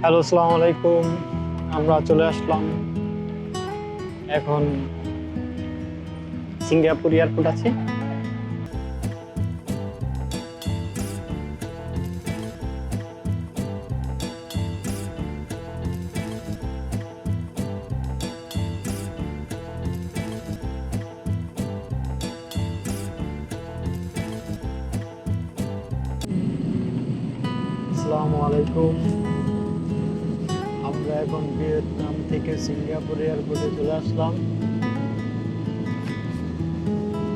Hello আসসালামু আলাইকুম আমরা চলে আসলাম এখন সিঙ্গাপুর এয়ারপোর্ট আছে। এখন ভিয়েতনাম থেকে সিঙ্গাপুর এয়ারপোর্টে চলে আসলাম।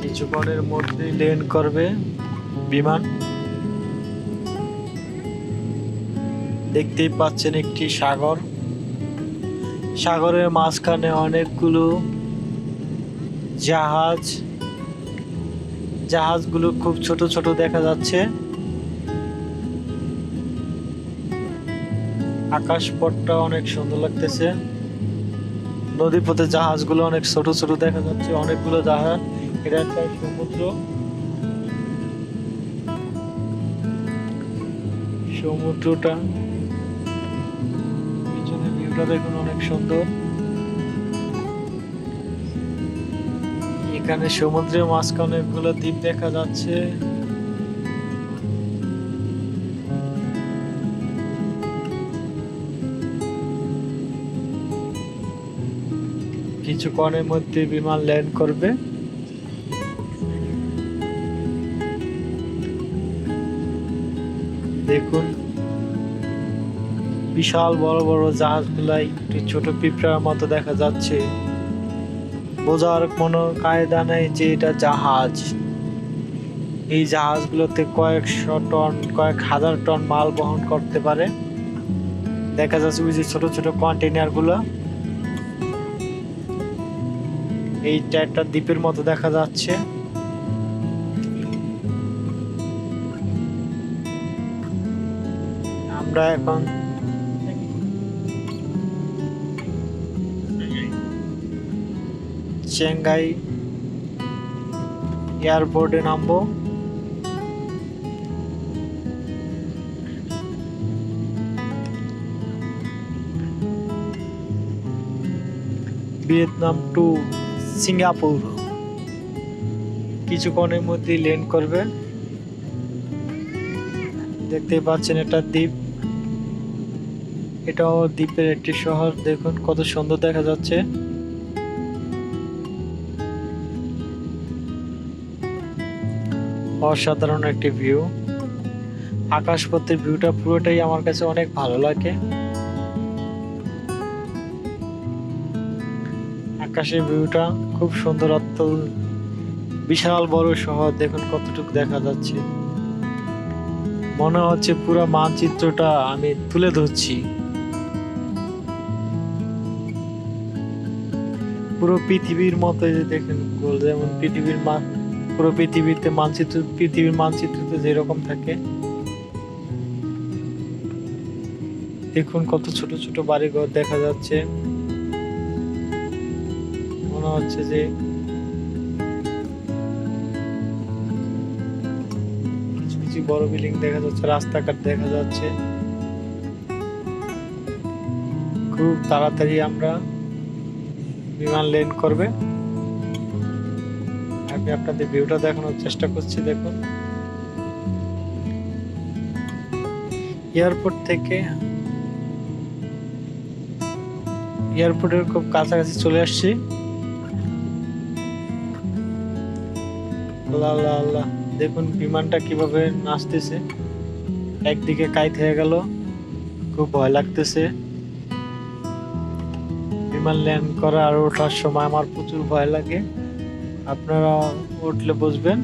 কিছুক্ষণের মধ্যেই ল্যান্ড করবে বিমান। দেখতেই পাচ্ছেন একটি সাগর। সাগরের মাঝখানে অনেকগুলো জাহাজ। জাহাজগুলো খুব ছোট ছোট দেখা যাচ্ছে। আকাশ পথটা অনেক সুন্দর লাগতেছে। নদী পথে জাহাজগুলো অনেক ছোট ছোট দেখা যাচ্ছে, অনেকগুলো জাহাজ। এটা একটা সমুদ্র। সমুদ্রটা পিছনে ভিউটা দেখুন অনেক সুন্দর। এখানে সমুদ্রের মাঝখানে অনেকগুলো দ্বীপ দেখা যাচ্ছে। কিছুক্ষণের মধ্যে বিমান ল্যান্ড করবে। দেখুন, বিশাল বড় বড় জাহাজগুলাই একটি ছোট পিঁপড়ার মতো দেখা যাচ্ছে। বোঝার কোনো কায়দা নেই যে এটা জাহাজ। এই জাহাজগুলোতে কয়েকশো টন, কয়েক হাজার টন মাল বহন করতে পারে। দেখা যাচ্ছে ওই যে ছোট ছোট কন্টেনার এইটা একটা দ্বীপের মতো দেখা যাচ্ছে। আমরা এখন চেঙ্গাই এয়ারপোর্টে নামবো। Vietnam to Singapore. কিছুক্ষণের মধ্যেই ল্যান্ড করবে। দেখতেই পাচ্ছেন এটা দ্বীপ। এটাও দ্বীপের একটি শহর। দেখুন কত সুন্দর দেখা যাচ্ছে। অসাধারণ একটি ভিউ। আকাশপথের ভিউটা পুরোটাই আমার কাছে অনেক ভালো লাগে। আকাশের ভিউটা খুব সুন্দর অত্য বিশাল বড় শহর, দেখুন কতটুকু দেখা যাচ্ছে। মনে হচ্ছে পুরো মানচিত্রটা আমি তুলে ধরছি। পুরো পৃথিবীর মতো যে দেখেন যেমন পৃথিবীর মা, পুরো পৃথিবীতে মানচিত্র, পৃথিবীর মানচিত্রতে যেরকম থাকে। দেখুন কত ছোট ছোট বাড়িঘর দেখা যাচ্ছে। হচ্ছে যে কিছু কিছু বড় বিল্ডিং দেখা যাচ্ছে, রাস্তাঘাট দেখা যাচ্ছে। খুব তাড়াতাড়ি আমরা বিমান ল্যান্ড করবে। আমি আপনাদের ভিউটা দেখানোর চেষ্টা করছি, দেখুন। এয়ারপোর্ট থেকে এয়ারপোর্টের খুব কাছাকাছি চলে আসছি। আল্লাহ আল্লাহ আল্লাহ। দেখুন বিমানটা কীভাবে নাচতেছে। একদিকে কাইত হয়ে গেল, খুব ভয় লাগতেছে। বিমান ল্যান্ড করা আর ওঠার সময় আমার প্রচুর ভয় লাগে। আপনারা উঠলে বুঝবেন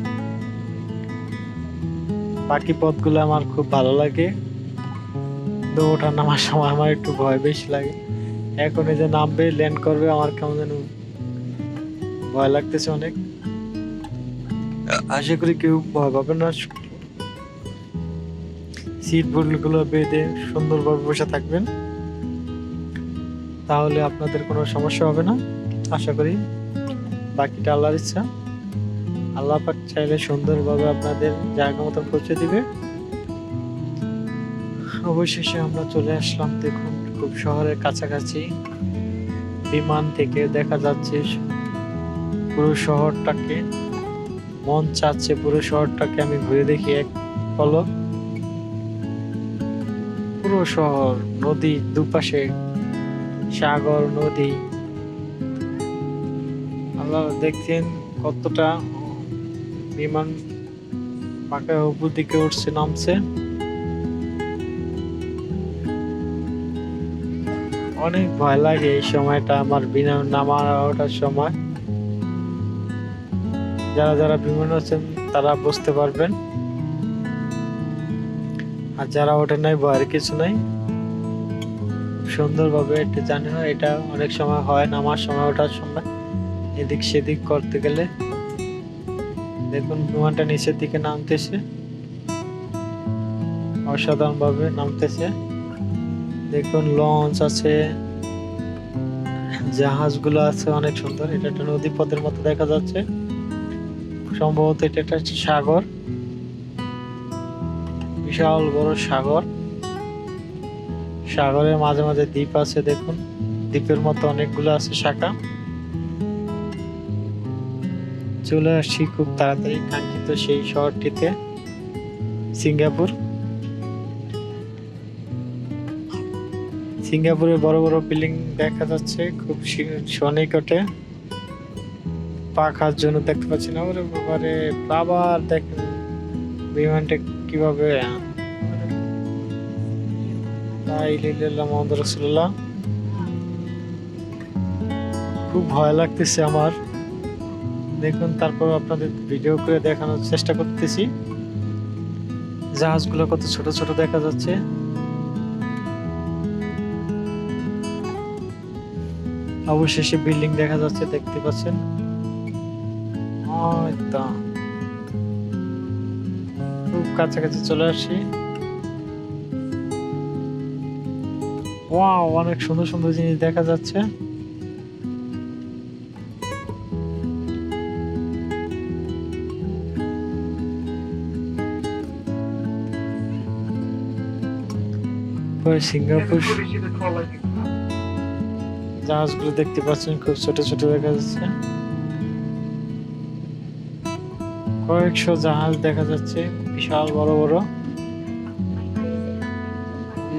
বাকি পথগুলো আমার খুব ভালো লাগে। তো ওঠা নামার সময় আমার একটু ভয় বেশি লাগে। এখন এই যে নামবে ল্যান্ড করবে, আমার কেমন যেন ভয় লাগতেছে অনেক। আশা করি কেউ ভয় পাবে না। সিটগুলো বেঁধে সুন্দরভাবে বসে থাকবেন। তাহলে আপনাদের কোনো সমস্যা হবে না। আশা করি বাকিটা আল্লাহর ইচ্ছা। আল্লাহ পাক চাইলে সুন্দরভাবে আপনাদের জায়গা মতো পৌঁছে দিবে। অবশেষে আমরা চলে আসলাম, দেখুন, খুব শহরের কাছাকাছি। বিমান থেকে দেখা যাচ্ছে পুরো শহরটাকে মন চাচ্ছে পুরো শহরটাকে আমি ঘুরে দেখি এক পলক। পুরো শহর, নদী দুপাশে, সাগর, নদী। আল্লাহ দেখছেন কতটা বিমান পাকা উপর দিকে উঠছে, নামছে। অনেক ভয় লাগে এই সময়টা আমার বিনা নামা ওঠার সময়। যারা যারা বিমান আছেন, তারা বুঝতে পারবেন। আর যারা ওঠে নাই ভয়ের কিছু নাই, সুন্দরভাবে এটা জানি না, এটা অনেক সময় হয় নামার সময় ওঠার সময়। এদিক সেদিক করতে গেলে। দেখুন, বিমানটা নিচের দিকে নামতেছে। অসাধারণভাবে নামতেছে। দেখুন লঞ্চ আছে। জাহাজগুলো আছে অনেক সুন্দর। এটা একটা নদী পথের মতো দেখা যাচ্ছে। সম্ভবত এটা একটা সাগর। বিশাল বড় সাগর। সাগরের মাঝে মাঝে দ্বীপ আছে, দেখুন। দ্বীপের মতো অনেকগুলো আছে শাখা। চলে আসছি খুব তাড়াতাড়ি কাঙ্ক্ষিত সেই শহরটিতে, সিঙ্গাপুর। সিঙ্গাপুরে বড় বড় বিল্ডিং দেখা যাচ্ছে, খুব সনিকটে। পাখার জন্য দেখতে পাচ্ছি না। ওরে বাবারে আবার দেখেন বিমানটা কীভাবে ইল্লাল্লাহ খুব ভয় লাগতেছে আমার। দেখুন, তারপর আপনাদের ভিডিও করে দেখানোর চেষ্টা করতেছি। জাহাজগুলো কত ছোট ছোট দেখা যাচ্ছে। অবশেষে বিল্ডিং দেখা যাচ্ছে, দেখতে পাচ্ছেন। ওই খুব কাছাকাছি চলে আসছি ওয়াও, অনেক সুন্দর সুন্দর জিনিস দেখা যাচ্ছে। সিঙ্গাপুর জাহাজগুলো দেখতে পাচ্ছেন, খুব ছোট ছোট দেখা যাচ্ছে। কয়েকশো জাহাজ দেখা যাচ্ছে, বিশাল, বড় বড়।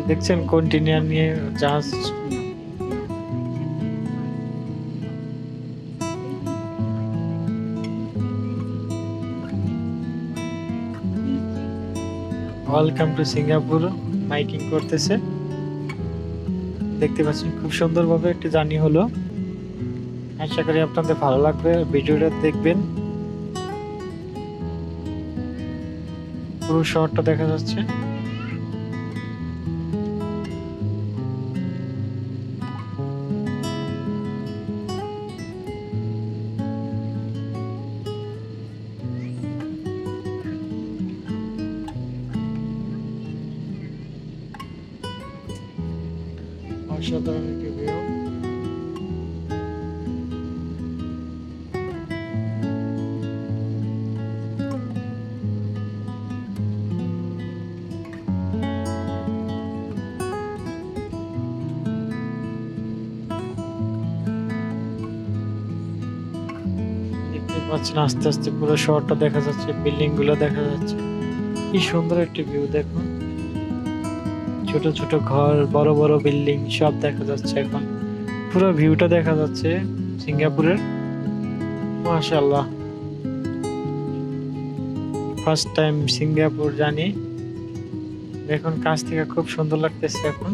দেখছেন কন্টেনার নিয়ে জাহাজ। ওয়েলকাম টু সিঙ্গাপুর মাইকিং করতেছে। দেখতে পাচ্ছেন, খুব সুন্দরভাবে একটি জার্নি হলো। আশা করি আপনাদের ভালো লাগবে। ভিডিওটা দেখবেন। পুরো শহরটা দেখা যাচ্ছে। অসাধারণ একটি ভিউ পাচ্ছেন আস্তে আস্তে পুরো শহরটা দেখা যাচ্ছে বিল্ডিংগুলো দেখা যাচ্ছে। কি সুন্দর একটি ভিউ দেখুন ছোট ছোট ঘর, বড় বড় বিল্ডিং, সব দেখা যাচ্ছে এখন। পুরো ভিউটা দেখা যাচ্ছে সিঙ্গাপুরের। মাশাআল্লাহ। ফার্স্ট টাইম সিঙ্গাপুর জানি। দেখুন কাছ থেকে খুব সুন্দর লাগতেছে এখন।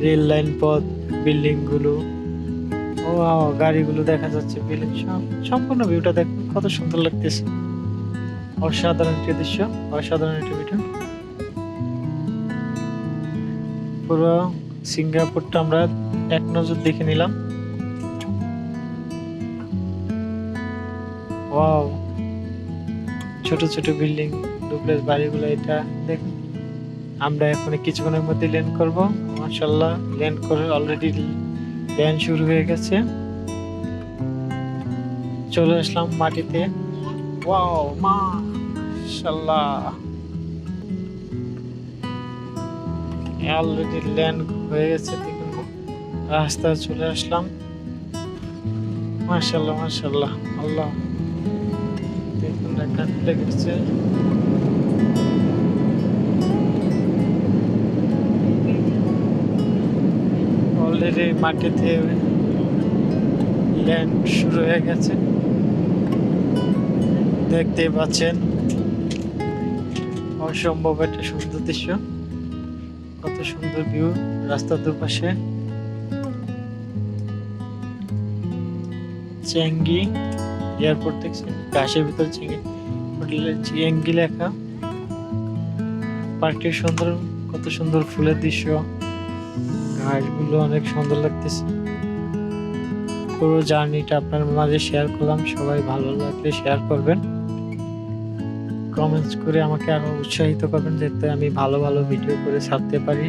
রেল লাইন পথ বিল্ডিংগুলো ও গাড়িগুলো দেখা যাচ্ছে সব সম্পূর্ণ ভিউটা দেখুন, কত সুন্দর লাগতেছে। অসাধারণ একটি দৃশ্য, অসাধারণ একটি ভিডিও পুরো সিঙ্গাপুরটা আমরা এক নজর দেখে নিলাম। ওয়াও ছোট ছোট বিল্ডিং, ডুপ্লেক্স বাড়িগুলো এটা দেখুন। আমরা এখন কিছুক্ষণের মধ্যে ল্যান্ড করব। মাশাল্লাহ ল্যান্ড করে অলরেডি ল্যান্ড শুরু হয়ে গেছে। চলে আসলাম মাটিতে। ওয়াও মাশাল্লাহ অলরেডি ল্যান্ড হয়ে গেছে দেখুন। রাস্তায় চলে আসলাম। মাশাল্লাহ মাশাল্লাহ আল্লাহ। দেখুন, একটা খুলে গেছে। অলরেডি মাটিতে ল্যান্ড শুরু হয়ে গেছে। দেখতে পাচ্ছেন, অসম্ভব একটা সুন্দর দৃশ্য। কত সুন্দর ভিউ রাস্তার দুপাশে। চেঙ্গি এয়ারপোর্ট দেখছেন? ঘাসের ভিতর চেঙ্গি। চেঙ্গি লেখা। পার্কটি সুন্দর, কত সুন্দর ফুলের দৃশ্য। ঘাসগুলো অনেক সুন্দর লাগতেছে। পুরো জার্নিটা আপনার মাঝে শেয়ার করলাম। সবাই ভালো লাগলে শেয়ার করবেন। কমেন্টস করে আমাকে আরও উৎসাহিত করবেন যাতে আমি ভালো ভালো ভিডিও করে ছাড়তে পারি।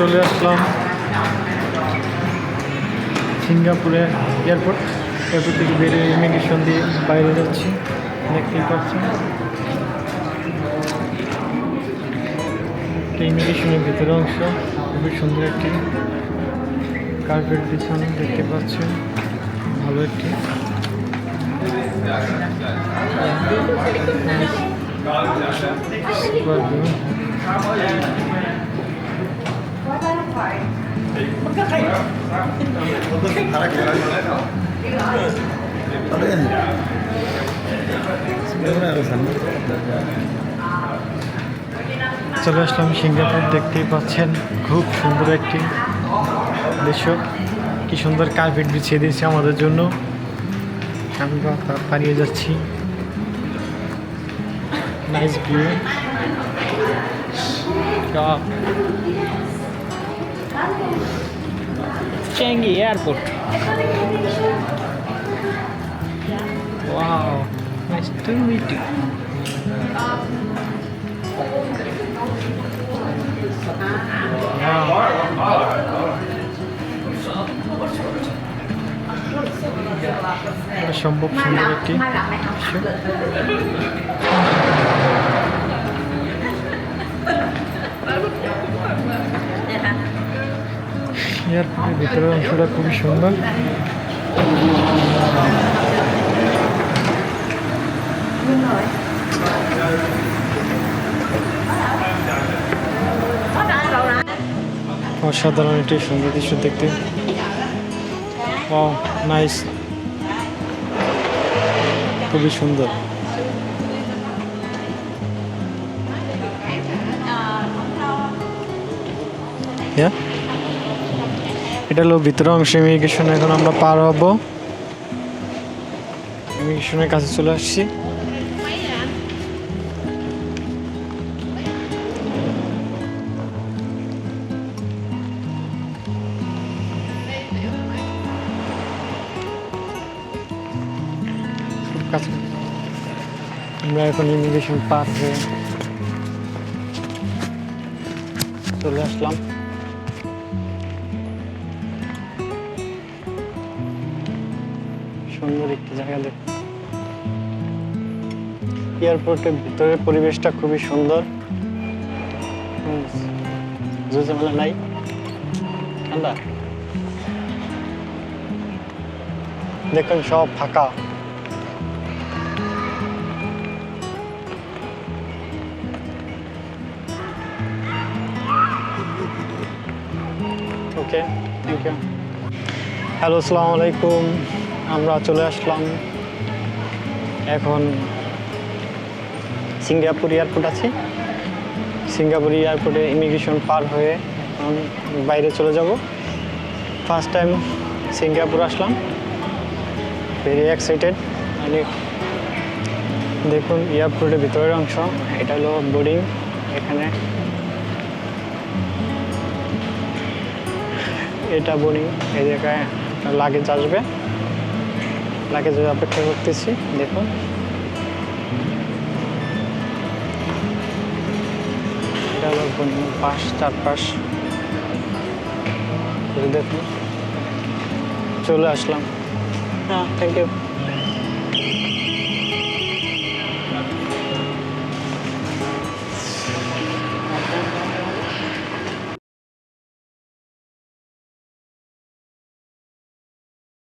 চলে আসলাম সিঙ্গাপুরে এয়ারপোর্ট। এয়ারপোর্ট থেকে বেরিয়ে ইমিগ্রেশন দিয়ে বাইরে যাচ্ছি। দেখতেই পাচ্ছেন ইমিগ্রেশনের ভিতরে অংশ। খুবই সুন্দর একটি কার্পেট বিছানো দেখতে পাচ্ছেন ভালো একটি। চলে আসলাম সিঙ্গাপুর, দেখতেই পাচ্ছেন খুব সুন্দর একটি দৃশ্য। কি সুন্দর কার্পেট বিছিয়ে দিয়েছে আমাদের জন্য। আমি পালিয়ে যাচ্ছি। Nice view Changi Airport. Wow, nice to meet you. সম্ভব সুন্দর একটি এয়ারপোর্টের ভিতরের অংশটা খুবই সুন্দর। অসাধারণ একটি সুন্দর দৃশ্য দেখতে। নাইস খুবই সুন্দর। Yeah? এটা হলো ভিতর অংশ ইমিগ্রেশন, এখন আমরা পার হব। ইমিগ্রেশনের কাছে চলে আসছি। আমরা এখন ইমিগ্রেশন হয়ে চলে আসলাম। সুন্দর একটি জায়গা দেখ এয়ারপোর্টের ভিতরের পরিবেশটা খুবই সুন্দর। নাই। ঠান্ডা। দেখুন, সব ফাঁকা। ওকে থ্যাংক ইউ হ্যালো আসসালামু আলাইকুম আমরা চলে আসলাম। এখন সিঙ্গাপুর এয়ারপোর্ট আছে। সিঙ্গাপুর এয়ারপোর্টে ইমিগ্রেশন পার হয়ে বাইরে চলে যাব। ফার্স্ট টাইম সিঙ্গাপুর আসলাম। ভেরি এক্সাইটেড অনেক দেখুন, এয়ারপোর্টের ভিতরের অংশ, এটা হলো বোর্ডিং এখানে। এটা বোর্ডিং, এই জায়গায় লাগেজ আসবে। লাগেজের অপেক্ষা করতেছি দেখুন। পাশ চারপাশ। দেখুন। চলে আসলাম। হ্যাঁ। Thank you